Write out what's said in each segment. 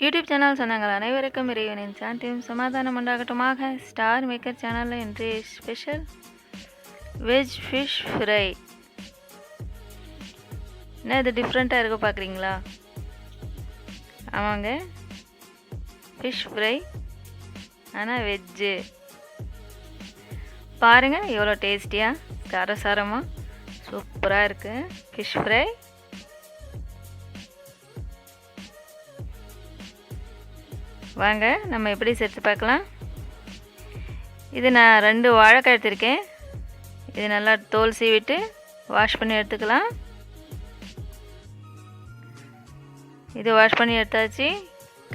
YouTube channel சொன்னாங்கள் அனைவருக்கும் இறைவனின் சாந்தியும் சமாதானம் உண்டாகட்டுமாக. ஸ்டார் மேக்கர் சேனலில் இன்று ஸ்பெஷல் வெஜ் ஃபிஷ் ஃப்ரை என்ன இது டிஃப்ரெண்ட்டாக இருக்க பார்க்குறீங்களா ஆமாங்க. ஃபிஷ் ஃப்ரை ஆனால் வெஜ்ஜு பாருங்கள் எவ்வளோ டேஸ்டியாக காரசாரமாக சூப்பராக இருக்குது ஃபிஷ் ஃப்ரை வாங்க நம்ம எப்படி சேர்த்து பார்க்கலாம்? இது நான் ரெண்டு வாழைக்காய் எடுத்திருக்கேன். இது நல்லா தோல் சீவிட்டு வாஷ் பண்ணி எடுத்துக்கலாம். இது வாஷ் பண்ணி எடுத்தாச்சு.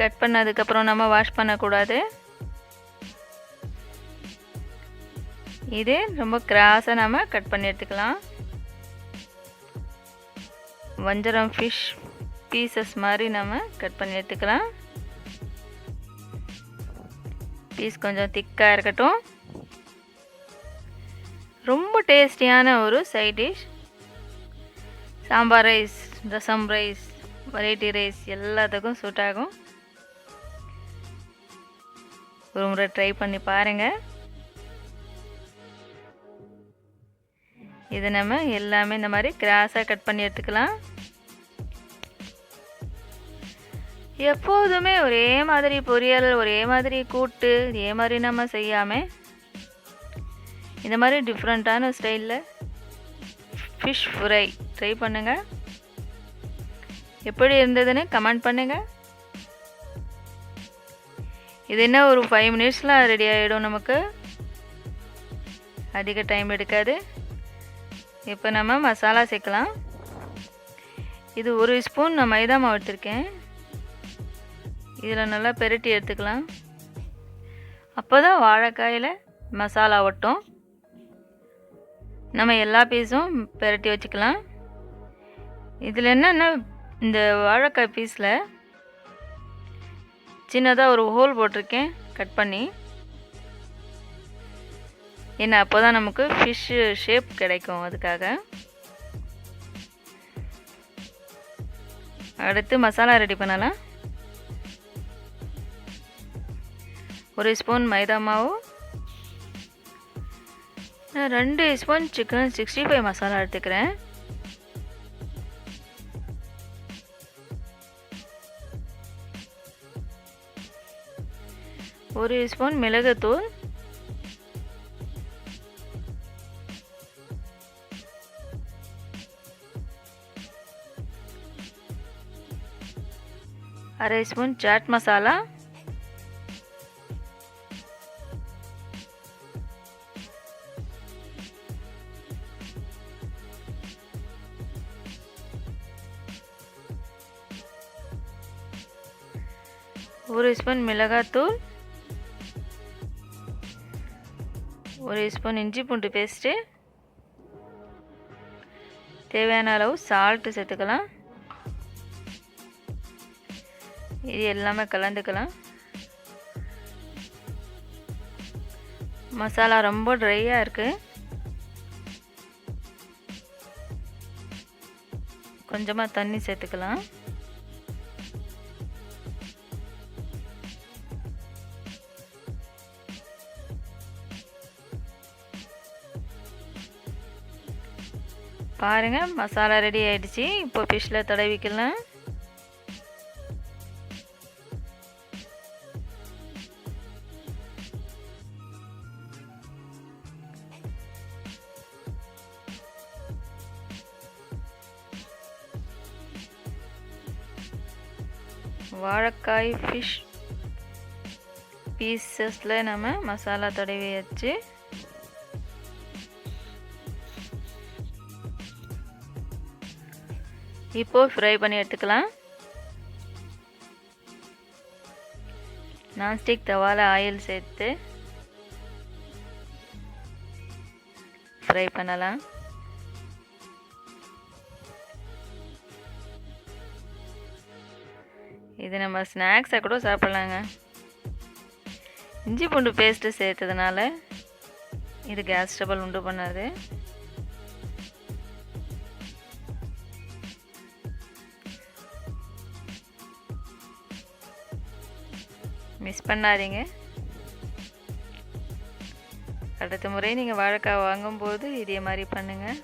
கட் பண்ணதுக்கப்புறம் நம்ம வாஷ் பண்ணக்கூடாது. இது ரொம்ப கிராஸாக நம்ம கட் பண்ணி எடுத்துக்கலாம். வஞ்சரம் ஃபிஷ் பீசஸ் மாதிரி நம்ம கட் பண்ணி எடுத்துக்கலாம். பீஸ் கொஞ்சம் திக்காக இருக்கட்டும். ரொம்ப டேஸ்டியான ஒரு side dish sambar rice rasam rice variety rice எல்லாத்துக்கும் சூட் ஆகும். ஒரு முறை ட்ரை பண்ணி பாருங்கள் இது நம்ம எல்லாமே இந்த மாதிரி கிராஸாக கட் பண்ணி எடுத்துக்கலாம். எப்போதுமே ஒரே மாதிரி பொரியல் ஒரே மாதிரி கூட்டு இதே மாதிரி நம்ம செய்யாமல் இந்த மாதிரி டிஃப்ரெண்ட்டான ஸ்டைலில் ஃபிஷ் ஃப்ரை ட்ரை பண்ணுங்கள் எப்படி இருந்ததுன்னு கமெண்ட் பண்ணுங்கள் இது என்ன ஒரு ஃபைவ் மினிட்ஸில் ரெடி ஆகிடும் நமக்கு? அதிக டைம் எடுக்காது. இப்போ நம்ம மசாலா சேர்க்கலாம். இது ஒரு ஸ்பூன் நான் மைதா மாவு எடுத்திருக்கேன். இதில் நல்லா பெரட்டி எடுத்துக்கலாம். அப்போ தான் வாழைக்காயில் மசாலா ஒட்டும். நம்ம எல்லா பீஸும் பெரட்டி வச்சுக்கலாம். இதில் என்னென்னா இந்த வாழைக்காய் பீஸில் சின்னதாக ஒரு ஹோல் போட்டிருக்கேன் கட் பண்ணி. ஏன்னா அப்போ தான் நமக்கு ஃபிஷ்ஷு ஷேப் கிடைக்கும் அதுக்காக. அடுத்து மசாலா ரெடி பண்ணலாம். ஒரு ஸ்பூன் மைதா மாவு. நான் ரெண்டு spoon chicken sixty five masala எடுத்துக்கிறேன். ஒரு ஸ்பூன் மிளகுத்தூள். அரை ஸ்பூன் சாட் மசாலா. ஒரு ஸ்பூன் மிளகாத்தூள் ஒரு ஸ்பூன் இஞ்சி பூண்டு பேஸ்ட்டு தேவையான அளவு சால்ட்டு சேர்த்துக்கலாம். இது எல்லாமே கலந்துக்கலாம். மசாலா ரொம்ப ட்ரையாக இருக்குது கொஞ்சமாக தண்ணி சேர்த்துக்கலாம். பாருங்கள் மசாலா ரெடி ஆயிடுச்சு. இப்போ ஃபிஷ்ஷில் தடவிக்கலாம். வாழைக்காய் ஃபிஷ் பீசஸில் நம்ம மசாலா தடவி வச்சு இப்போது ஃப்ரை பண்ணி எடுத்துக்கலாம். நான்ஸ்டிக் தவால ஆயில் சேர்த்து ஃப்ரை பண்ணலாம். இது நம்ம ஸ்நாக்ஸாக கூட சாப்பிட்லாங்க. இஞ்சி பூண்டு பேஸ்ட்டு சேர்த்ததுனால இது கேஸ் ட்ரபிள் உண்டு பண்ணாது. மிஸ் பண்ணாதீங்க. அடுத்த முறை நீங்கள் வாழைக்காய் வாங்கும்போது இதே மாதிரி பண்ணுங்கள்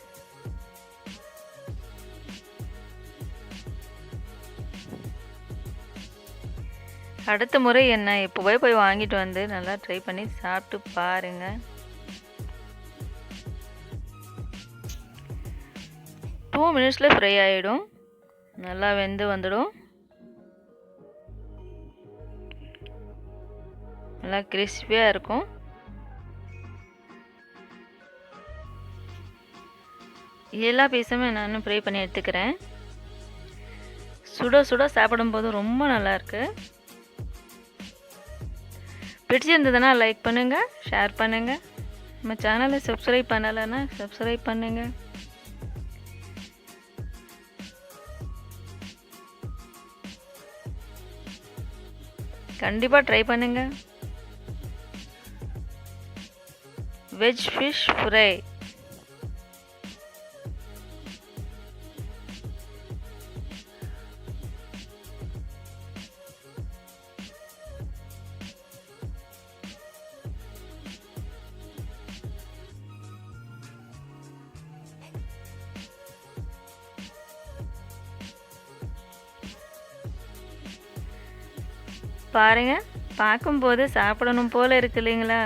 அடுத்த முறை என்ன? இப்போவே போய் வாங்கிட்டு வந்து நல்லா ட்ரை பண்ணி சாப்பிட்டு பாருங்கள் டூ மினிட்ஸில் ஃப்ரை ஆகிடும் நல்லா வெந்து வந்துடும். நல்லா கிறிஸ்பியாக இருக்கும். எல்லா பீஸுமே நான் ஃப்ரை பண்ணி எடுத்துக்கிறேன். சுட சுட சாப்பிடும்போது ரொம்ப நல்லாயிருக்கு பிடிச்சிருந்ததுன்னா லைக் பண்ணுங்கள் ஷேர் பண்ணுங்கள் நம்ம சேனலை சப்ஸ்கிரைப் பண்ணலைன்னா சப்ஸ்கிரைப் பண்ணுங்கள் கண்டிப்பாக ட்ரை பண்ணுங்கள் வெஜ் ஃபிஷ் ஃப்ரை பாருங்க பார்க்கும்போது சாப்பிடணும் போல இருக்கு இல்லைங்களா?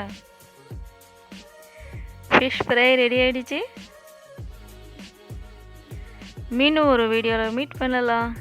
ஃபிஷ் ஃப்ரை ரெடி ஆகிடுச்சி மீண்டும் ஒரு வீடியோவில் மீட் பண்ணலாம்.